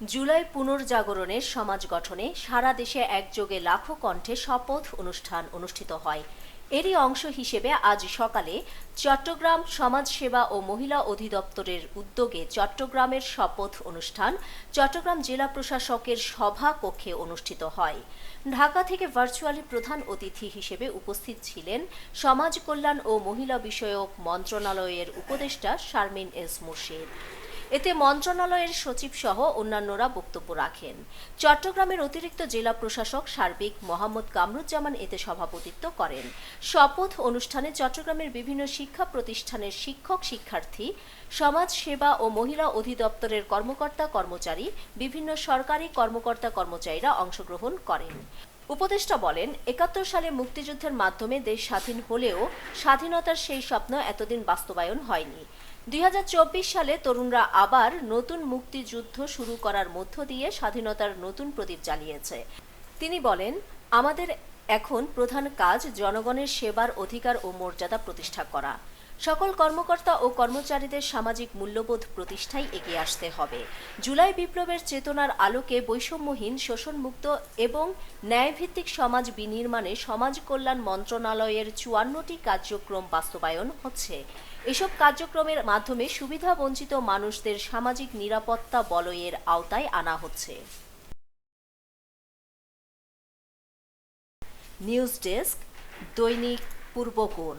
জুলাই পুনর্জাগরণের সমাজ গঠনে সারা দেশে একযোগে লাখো কণ্ঠে শপথ অনুষ্ঠান অনুষ্ঠিত হয়। এরই অংশ হিসেবে আজ সকালে চট্টগ্রাম সমাজসেবা ও মহিলা অধিদপ্তরের উদ্যোগে চট্টগ্রামের শপথ অনুষ্ঠান চট্টগ্রাম জেলা প্রশাসকের সভা কক্ষে অনুষ্ঠিত হয়। ঢাকা থেকে ভার্চুয়ালি প্রধান অতিথি হিসেবে উপস্থিত ছিলেন সমাজ কল্যাণ ও মহিলা বিষয়ক মন্ত্রণালয়ের উপদেষ্টা শারমিন এস মুর্শিদ। এতে মন্ত্রণালয়ের সচিব সহ অন্যান্যরা বক্তব্য রাখেন। চট্টগ্রামের অতিরিক্ত জেলা প্রশাসক সার্বিক মোহাম্মদ কামরুজ্জামান এতে সভাপতিত্ব করেন। শপথ অনুষ্ঠানে চট্টগ্রামের বিভিন্ন শিক্ষা প্রতিষ্ঠানের শিক্ষক শিক্ষার্থী, সমাজ সেবা ও মহিলা অধিদপ্তরের কর্মকর্তা কর্মচারী, বিভিন্ন সরকারি কর্মকর্তা কর্মচারীরা অংশগ্রহণ করেন। উপদেষ্টা বলেন, একাত্তর সালে মুক্তিযুদ্ধের মাধ্যমে দেশ স্বাধীন হলেও স্বাধীনতার সেই স্বপ্ন এতদিন বাস্তবায়ন হয়নি। দু হাজার চব্বিশ সালে তরুণরা আবার নতুন মুক্তিযুদ্ধ শুরু করার মধ্য দিয়ে স্বাধীনতার নতুন প্রদীপ জ্বালিয়েছে। তিনি বলেন, আমাদের এখন প্রধান কাজ জনগণের সেবার অধিকার ও মর্যাদা প্রতিষ্ঠা করা। সকল কর্মকর্তা ও কর্মচারীদের সামাজিক মূল্যবোধ প্রতিষ্ঠায় এগিয়ে আসতে হবে। জুলাই বিপ্লবের চেতনার আলোকে বৈষম্যহীন, শোষণমুক্ত এবং ন্যায়ভিত্তিক সমাজ বিনির্মাণে সমাজ কল্যাণ মন্ত্রণালয়ের চুয়ান্নটি কার্যক্রম বাস্তবায়ন হচ্ছে। এসব কার্যক্রমের মাধ্যমে সুবিধাবঞ্চিত মানুষদের সামাজিক নিরাপত্তা বলয়ের আওতায় আনা হচ্ছে। নিউজ ডেস্ক, দৈনিক পূর্বকোণ